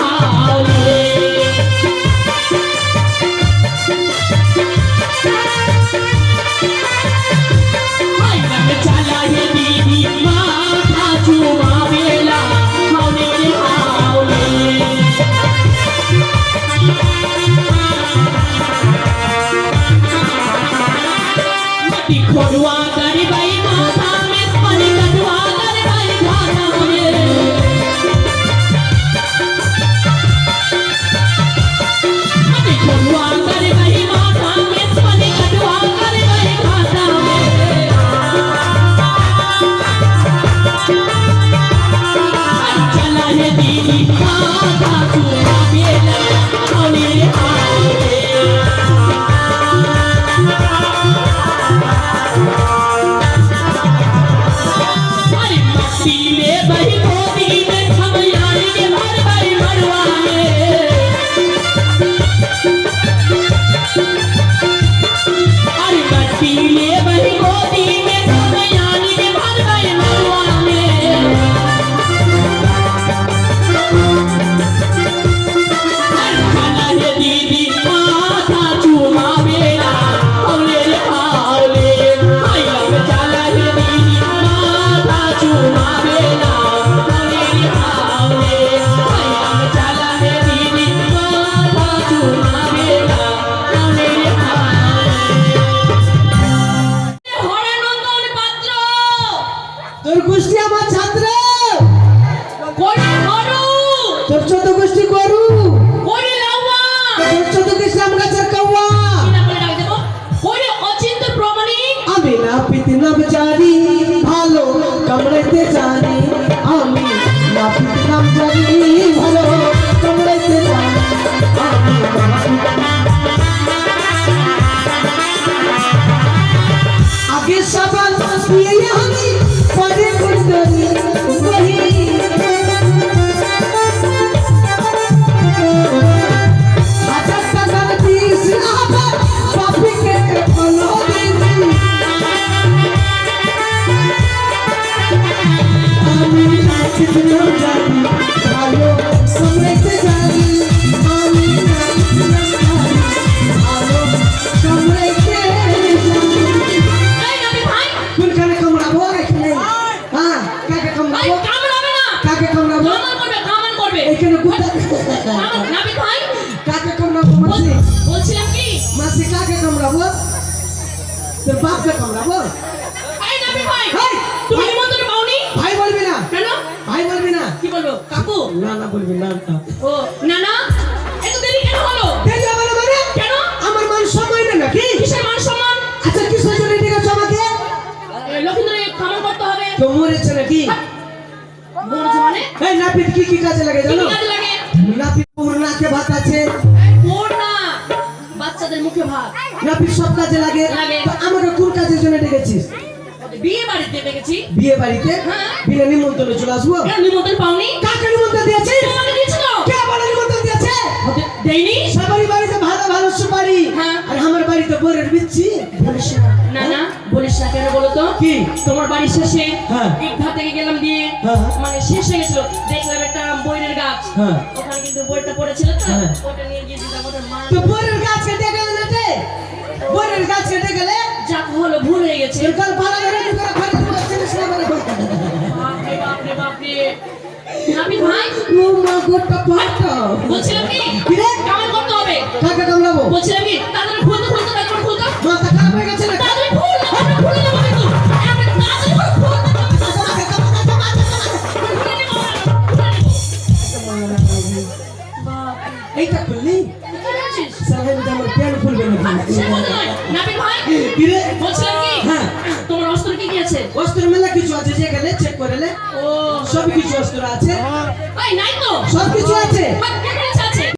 হাওলে রে নাম জানি কামড়াবো কামড়াবে না। কাকে কামড়াবো কামান করবে কামান করবে। এখানে কামান নাবি ভাই। কাকে কামড়াবো মাসি? বল- বলছিলাম কি? মাসি কাকে কামড়াবো তোর বাপকে কামড়াবো এই নাবি ভাই! তুমি নিমন্ত্রণ পাওনি? ভাই বলবি না। কেন? ভাই বলবি না। কি বলব কাকু? না না বলবি না ও না না? এত দেরি কেন হলো? দেরি হবে না মানে? কেন? আমার মান সময় না নাকি? কিসের মান সম্মান? আচ্ছা কিসের জন্য ডেকেছো আমাকে? লক্ষিন্দরে কামান করতে হবে। তো মরেছে নাকি? মরেছে মানে এই নাপিত কি কি কাজে লাগে জানো? কাজে লাগে? নাপিত পুর ভাত আছে। ওর বাচ্চাদের মুখে ভাত। নাপিত সব কাজে লাগে। তো আমাকে কোন কাজের জন্য ডেকেছিস? বিয়ে বাড়িতে দেখেছি বিয়ে বাড়িতে? হ্যাঁ। বিনা নিমন্ত্রণে চলে আসব? নিমন্ত্রণ পাওনি? কাকে নিমন্ত্রণ দিয়েছিস? তোমাকে দিয়েছিল? কে বলে নিমন্ত্রণ দিয়েছে? দেয়নি? সবারই বাড়িতে ভালো ভালো সুপারি। হ্যাঁ। আর আমার বাড়িতে বোরের বিচ্ছি। বলিস না। না বলিস না কেন বলো তো? কি? তোমার বাড়ি শেষে হ্যাঁ। গেলাম দিয়ে হ্যাঁ। মানে শেষ হয়ে গেছিল। দেখলাম একটা বইয়ের গাছ। হ্যাঁ। ওখানে কিন্তু বইটা পড়েছিল তো হ্যাঁ। ওটা নিয়ে গিয়ে দিলাম ওটা মা তো বোরের গাছ কেটে গেলে না রে বোরের গাছ কেটে গেলে? যাক হলো ভুল হয়ে গেছে। এরকাল ভালো করে করে ঢুকে চিনিস না বলে বাপরে বাপরে বাপরে। নাবি ভাই? ও মা গোটা পাটা বলছিলাম কি? রে? কেমন করতে হবে। কাকে কামড়াবো? বলছিলাম কি? তাড়াতাড়ি এইটা করলি সাহেব আমার প্যান খুলবে না নাবি ভাই। কি বলছিলাম কি? হ্যাঁ। তোমার অস্ত্র কি কি আছে? অস্ত্র মেলা কিছু আছে যেখানে? চেক করে নে। ও। সব কিছু অস্ত্র আছে। ভাই নাই তো। সব কিছু আছে